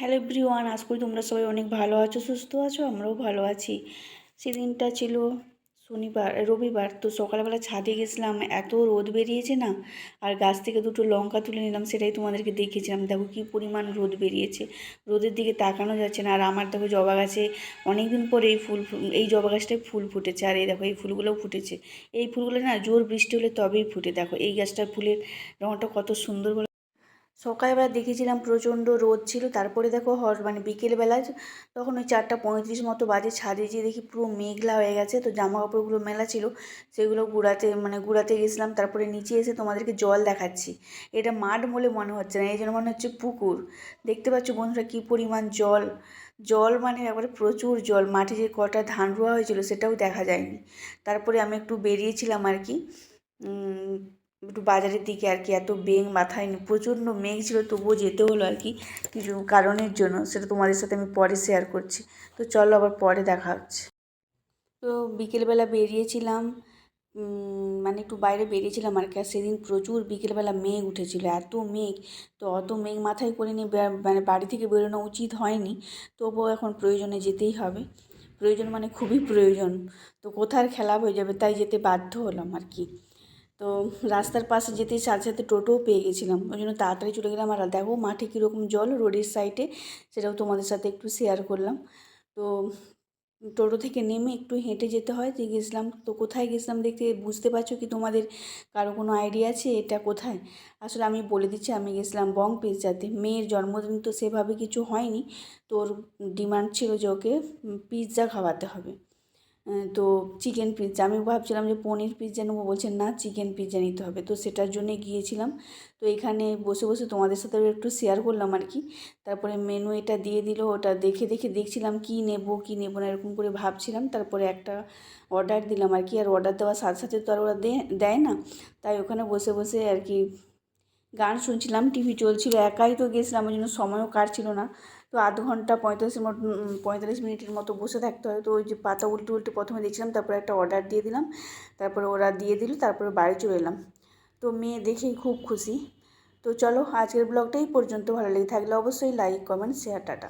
Hello everyone আজ করি তোমরা সবাই অনেক ভালো আছো, সুস্থ আছো? আমরাও ভালো আছি। সেদিনটা ছিল শনিবার, রবিবার, তো সকালবেলা ছাদে গেছিলাম, এত রোদ বেরিয়েছে না? আর গাছ থেকে দুটো লঙ্কা তুলে নিলাম, সেটাই তোমাদেরকে দেখেছিলাম দেখো কী পরিমাণ রোদ বেরিয়েছে। রোদের দিকে তাকানো যাচ্ছে না, আর আমার দেখো জবা গাছে অনেক দিন পরে এই ফুল এই জবা গাছটায় ফুল ফুটেছে, আর এই দেখো এই ফুলগুলোও ফুটেছে। এই ফুলগুলো না জোর বৃষ্টি হলে তবেই ফুটে। দেখো এই গাছটার ফুলের রঙটা কত সুন্দর সকালবেলা দেখেছিলাম প্রচণ্ড রোদ ছিল, তারপরে দেখো হর মানে বিকেলবেলা তখন ওই চারটা পঁয়ত্রিশ মতো বাজে ছাদে যেয়ে দেখি পুরো মেঘলা হয়ে গেছে, তো জামা কাপড়গুলো মেলা ছিল, সেগুলো গুড়াতে মানে গুড়াতে গেছিলাম, তারপরে নিচে এসে তোমাদেরকে জল দেখাচ্ছি। এটা মাঠ বলে মনে হচ্ছে না, এই জন্য মনে হচ্ছে পুকুর। দেখতে পাচ্ছ বন্ধুরা কী পরিমাণ জল জল মানে একবারে প্রচুর জল, মাঠে যে কটা ধান রোয়া হয়েছিল সেটাও দেখা যায়নি। তারপরে আমি একটু বেরিয়েছিলাম আর কি একটু বাজারের দিকে আর কি, এত বেগ মাথায় প্রচণ্ড মেঘ ছিল, তবুও যেতে হলো আর কি, কিছু কারণের জন্য, সেটা তোমাদের সাথে আমি পরে শেয়ার করছি। তো চলো আবার পরে দেখা হচ্ছে। তো বিকেলবেলা বেরিয়েছিলাম মানে একটু বাইরে বেরিয়েছিলাম আর কি, আর সেদিন প্রচুর বিকেলবেলা মেঘ উঠেছিল, এত মেঘ, তো অত মেঘ মাথায় করে নিয়ে মানে বাড়ি থেকে বেরোনো উচিত হয়নি, তবুও এখন প্রয়োজনে যেতেই হবে। প্রয়োজন মানে খুবই প্রয়োজন, তো কোথার খেলা হয়ে যাবে, তাই যেতে বাধ্য হলাম আর কি। তো রাস্তার পাশে যেতে সাথে সাথে টোটোও পেয়ে গেছিলাম। ওই জন্য তাড়াতাড়ি চলে গেলাম। আর দেখো, মাঠে কীরকম জল, রোডের সাইডে, সেটাও তোমাদের সাথে একটু শেয়ার করলাম। তো টোটো থেকে নেমে একটু হেঁটে যেতে হয়। যে গেছিলাম, তো কোথায় গেছিলাম দেখতে বুঝতে পারছ কি তোমাদের? কারও কোনো আইডিয়া আছে? এটা কোথায়? আসলে আমি বলে দিচ্ছি, আমি গেছিলাম বং পিৎজাতে মেয়ের জন্মদিন তো সেভাবে কিছু হয়নি। তোর ডিমান্ড ছিল যে ওকে পিৎজা খাওয়াতে হবে। তো চিকেন পিৎজা আমি ভাবছিলাম যে পনির পিৎজা নেব, বলছেন না চিকেন পিৎজা নিতে হবে। তো সেটার জন্যে গিয়েছিলাম। তো এখানে বসে বসে তোমাদের সাথে একটু শেয়ার করলাম আর কি। তারপরে মেনু এটা দিয়ে দিল, ওটা দেখে দেখে দেখছিলাম কি নেব কি নেব না, এরকম করে ভাবছিলাম। তারপরে একটা অর্ডার দিলাম আর কি। আর অর্ডার দেওয়ার সাথে সাথে তো আর ওরা দেয় না। তাই ওখানে বসে বসে আর কি গান শুনছিলাম টিভি চলছিল, একাই তো গেছিলাম, ওই জন্য সময়ও কাটছিল না। তো আধ ঘণ্টা পঁয়তাল্লিশ পঁয়তাল্লিশ মিনিটের মতো বসে থাকতে হয়। তো ওই যে পাতা উল্টে উল্টে প্রথমে দেখছিলাম, তারপরে একটা অর্ডার দিয়ে দিলাম। তারপরে ওরা দিয়ে দিল, তারপরে বাড়ি চলে এলাম। তো মেয়ে দেখেই খুব খুশি। তো চলো আজকের ব্লগটাই পর্যন্ত। ভালো লেগে থাকলে অবশ্যই লাইক কমেন্ট শেয়ার টাটা।